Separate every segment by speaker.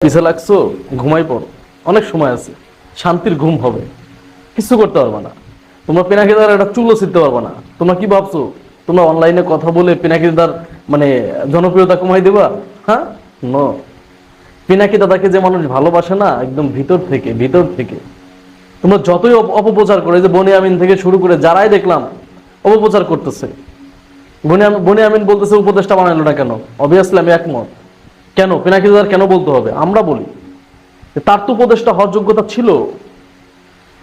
Speaker 1: পিছে লাগছো? ঘুমাই পড়ো। অনেক সময় আছে। শান্তির ঘুম হবে। কিছু করতে পারবে না। তোমরা পিনাকি দাদার একটা চুলো ছিটতে পারবে না। তোমরা কি ভাবছ? তোমরা অনলাইনে কথা বলে পিনাকি দাদার মানে জনপ্রিয়তা কমাই দেবা? হ্যাঁ? ন পিনাকি দাদাকে যে মানুষ ভালোবাসে না, একদম ভিতর থেকে ভিতর থেকে। তোমরা যতই অপ- অপপ্রচার করে যে বনি আমিন থেকে শুরু করে যারাই দেখলাম, অপপ্রচার করতেছে। বনি বনি আমিন বলতেছে উপদেশটা বানাইলো না কেন? অবভিয়াসলি আমি একমত। কেন? পিনাকি দাদার কেন বলতে হবে? আমরা বলি। তার তো উপদেশটা হওয়ার যোগ্যতা ছিল।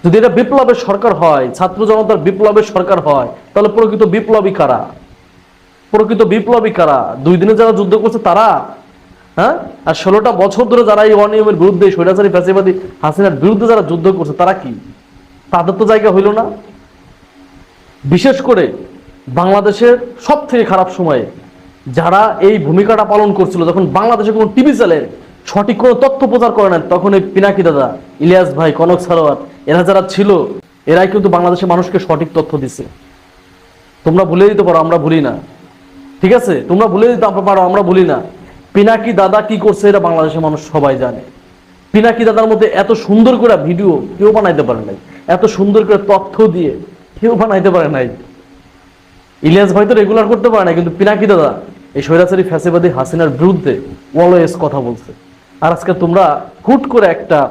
Speaker 1: যদি এটা বিপ্লবের সরকার হয়, ছাত্র জনতার বিপ্লবের সরকার হয়, তাহলে প্রকৃত বিপ্লবী কারা? প্রকৃত বিপ্লবী কারা? দুই দিনে যারা যুদ্ধ করছে, তারা? হ্যাঁ? আর ষোলোটা বছর ধরে যারা এই অনিয়মের বিরুদ্ধে স্বৈরাচারী, ফ্যাসিবাদী, হাসিনার বিরুদ্ধে যারা যুদ্ধ করছে, তারা কি? তাদের তো জায়গা হইল না। বিশেষ করে বাংলাদেশের সব থেকে খারাপ সময়ে যারা এই ভূমিকাটা পালন করছিল, যখন বাংলাদেশে কোনো টিভি চ্যানেল সঠিক কোনো তথ্য প্রচার করে না তখন এই পিনাকি দাদা, ইলিয়াস ভাই, কনক সারোয়ার এরা যারা ছিল, এরাই কিন্তু বাংলাদেশের মানুষকে সঠিক তথ্য দিছে তোমরা ভুলে দিতে পারো, আমরা ভুলি না। ঠিক আছে? তোমরা ভুলে দিতে পারো, আমরা ভুলি না। পিনাকি দাদা কি করছে, এটা বাংলাদেশের মানুষ সবাই জানে। পিনাকি দাদার মধ্যে এত সুন্দর করে ভিডিও কেউ বানাইতে পারে নাই। এত সুন্দর করে তথ্য দিয়ে কেউ বানাইতে পারে নাই। ইলিয়াস ভাই তো রেগুলার করতে পারে না কিন্তু পিনাকি দাদা এই স্বৈরাচারী ফ্যাসিবাদী হাসিনার বিরুদ্ধে অলওয়েজ কথা বলছে। আর আজকে তোমরা হুট করে একটা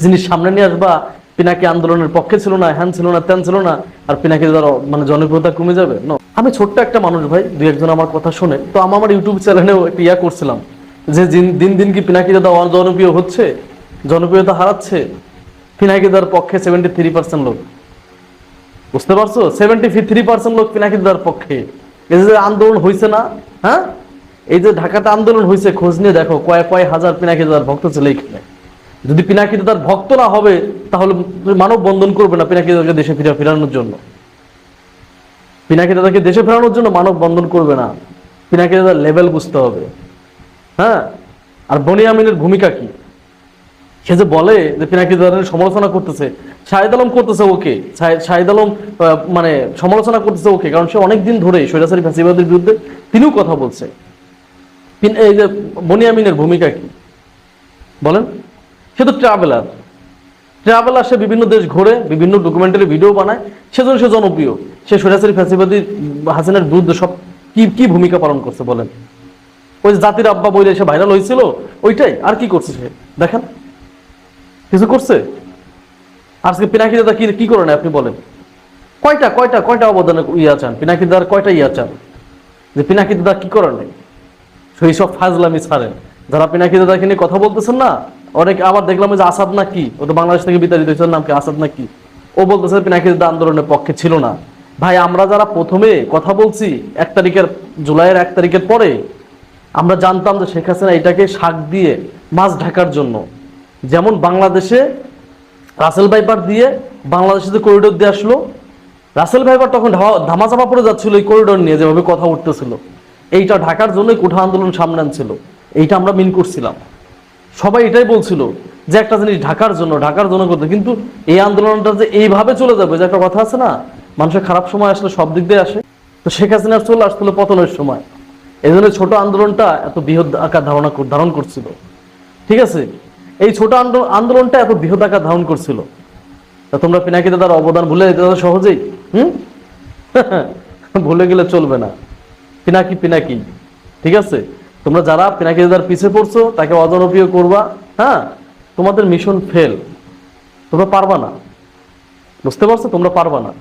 Speaker 1: জিনিস সামনে নিয়ে আসবা, পিনাকি আন্দোলনের পক্ষে ছিল না হ্যান ছিল না ত্যান ছিল না, আর পিনাকি দাদার মানে জনপ্রিয়তা কমে যাবে? No. আমি ছোট্ট একটা মানুষ ভাই, দুই একজন আমার কথা শুনে, তো আমি আমার ইউটিউব চ্যানেলেও একটা ইয়া করছিলাম, যে দিন- দিন দিন কি পিনাকি দাদা জনপ্রিয় হচ্ছে? জনপ্রিয়তা হারাচ্ছে? পিনাকি দাদার পক্ষে সেভেন্টি থ্রি পার্সেন্ট লোক। বুঝতে পারছ? সেভেন্টি থ্রি পার্সেন্ট লোক পিনাকি দাদার পক্ষে। এই যে আন্দোলন হয়েছে না হ্যাঁ? এই যে ঢাকাতে আন্দোলন হয়েছে খোঁজ নিয়ে দেখো কয়েক কয়েক হাজার পিনাকি দাদার ভক্ত ছিল এইখানে। যদি পিনাকি দাদার ভক্ত না হবে, তাহলে মানব বন্ধন করবে না পিনাকি দাদাকে দেশে ফিরে ফেরানোর জন্য। পিনাকি দাদাকে দেশে ফেরানোর জন্য মানব বন্ধন করবে না। পিনাকি দাদার লেভেল বুঝতে হবে। হ্যাঁ? আর বনিয়ামিনের ভূমিকা কি? সে যে বলে যে পিনাকি দাদার সমালোচনা করতেছে, শাহিদ আলম করতেছে ওকে, শাহিদ আলম মানে সমালোচনা করতেছে ওকে, কারণ সে অনেকদিন ধরে সৈরাসারি ফ্যাসিবাদের বিরুদ্ধে তিনিও কথা বলছে। এই যে বনিয়ামিনের ভূমিকা কি? বলেন। সে তো ট্রাভেলার। ট্রাভেলার সে বিভিন্ন দেশ ঘোরে, বিভিন্ন ডকুমেন্টারি ভিডিও বানায় সেজন্য সে জনপ্রিয়। সে সৈরাসারি ফ্যাসিবাদী হাসিনার বিরুদ্ধে সব কি কি ভূমিকা পালন করছে বলেন। ওই জাতির আব্বা বইলে সে ভাইরাল হয়েছিল, ওইটাই। আর কি করছে সে? দেখেন। কিছু করছে? আজকে পিনাকি দাদা কি কি করেন আপনি বলেন। কয়টা কয়টা কয়টা অবদানে ইয়া চান? পিনাকি দাদার কয়টা ইয়া চান? যে পিনাকি দাদা কি করেন? সেই সব ফাজলামি ছাড়েন। যারা পিনাকি দাদাকে নিয়ে কথা বলতেছেন না, অনেক আবার দেখলাম যে আসাদ না কি? ও তো বাংলাদেশ থেকে বিতাড়িত হয়েছে নাম কি? আসাদ না কি? ও বলতেছে পিনাকি দাদা আন্দোলনের পক্ষে ছিল না। ভাই, আমরা যারা প্রথমে কথা বলছি, এক তারিখের জুলাইয়ের এক তারিখের পরে, আমরা জানতাম যে শেখ হাসিনা এটাকে শাক দিয়ে মাছ ঢাকার জন্য যেমন বাংলাদেশে রাসেল ভাইপার দিয়ে বাংলাদেশে যে করিডোর দিয়ে আসলো। রাসেল ভাইপার তখন ধামা- ধামাচাপা পড়ে যাচ্ছিল এই করিডোর নিয়ে, যেভাবে কথা উঠতেছিল। এইটা ঢাকার জন্যই কোঠা আন্দোলন সামনে আনছিল। এইটা আমরা মিন করছিলাম। সবাই এটাই বলছিল যে একটা জিনিস ঢাকার জন্য ঢাকার জন্য করতে কিন্তু এই আন্দোলনটা যে এইভাবে চলে যাবে, যে একটা কথা আছে না, মানুষের খারাপ সময় আসলে সব দিক দিয়ে আসে। তো শেখ হাসিনার চলে আসছিল পতনের সময়। এই জন্য ছোট আন্দোলনটা এত বৃহৎ আকার ধারণা ধারণ করছিল। ঠিক আছে? এই ছোট আন্দো- আন্দোলনটা এত বৃহৎ আকার ধারণ করছিল। তা তোমরা পিনাকি দাদার অবদান ভুলে যেতে দাদা সহজেই, হুম? ভুলে গেলে চলবে না। পিনাকি পিনাকি, ঠিক আছে? তোমরা যারা পিনাকি দাদার পিছে পড়ছো, তাকে অজনপ্রিয় করবা হ্যাঁ? তোমাদের মিশন ফেল তোমরা পারবা না। বুঝতে পারছ? তোমরা পারবা না।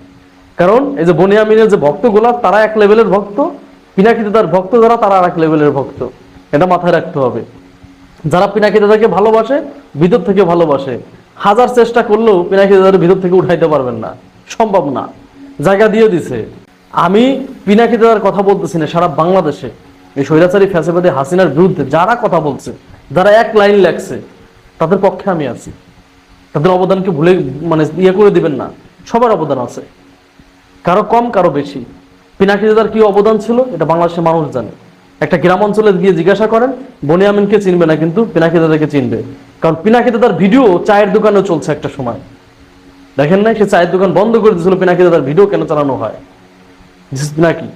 Speaker 1: কারণ এই যে বনিয়ামিনের যে ভক্তগুলা, তারা এক লেভেলের ভক্ত। পিনাকি দাদার ভক্ত যারা, তারা আর এক লেভেলের ভক্ত। এটা মাথায় রাখতে হবে। যারা পিনাকি দাদাকে ভালোবাসে, ভিতর থেকে ভালোবাসে, হাজার চেষ্টা করলেও পিনাকি দাদার ভিতর থেকে উঠাইতে পারবেন না। সম্ভব না। জায়গা দিয়ে দিছে। আমি পিনাকি দাদার কথা বলতেছি না, সারা বাংলাদেশে। এই স্বৈরাচারী ফ্যাসিবাদী হাসিনার বিরুদ্ধে যারা কথা বলছে, যারা এক লাইন লেখছে, তাদের পক্ষে আমি আছি। তাদের অবদানকে ভুলে মানে ইয়ে করে দিবেন না। সবার অবদান আছে। কারও কম, কারও বেশি। পিনাকি দাদার কি অবদান ছিল, এটা বাংলাদেশের মানুষ জানে। একটা গ্রাম অঞ্চলে গিয়ে জিজ্ঞাসা করেন বনিয়ামিনকে চিনবে না কিন্তু পিনাকি দাদাকে চিনবে। কারণ পিনাকি দাদার ভিডিও চায়ের দোকানেও চলছে একটা সময়। দেখেন না সে চায়ের দোকান বন্ধ করে দিয়েছিল, পিনাকি দাদার ভিডিও কেন চালানো হয়? পিনাকি।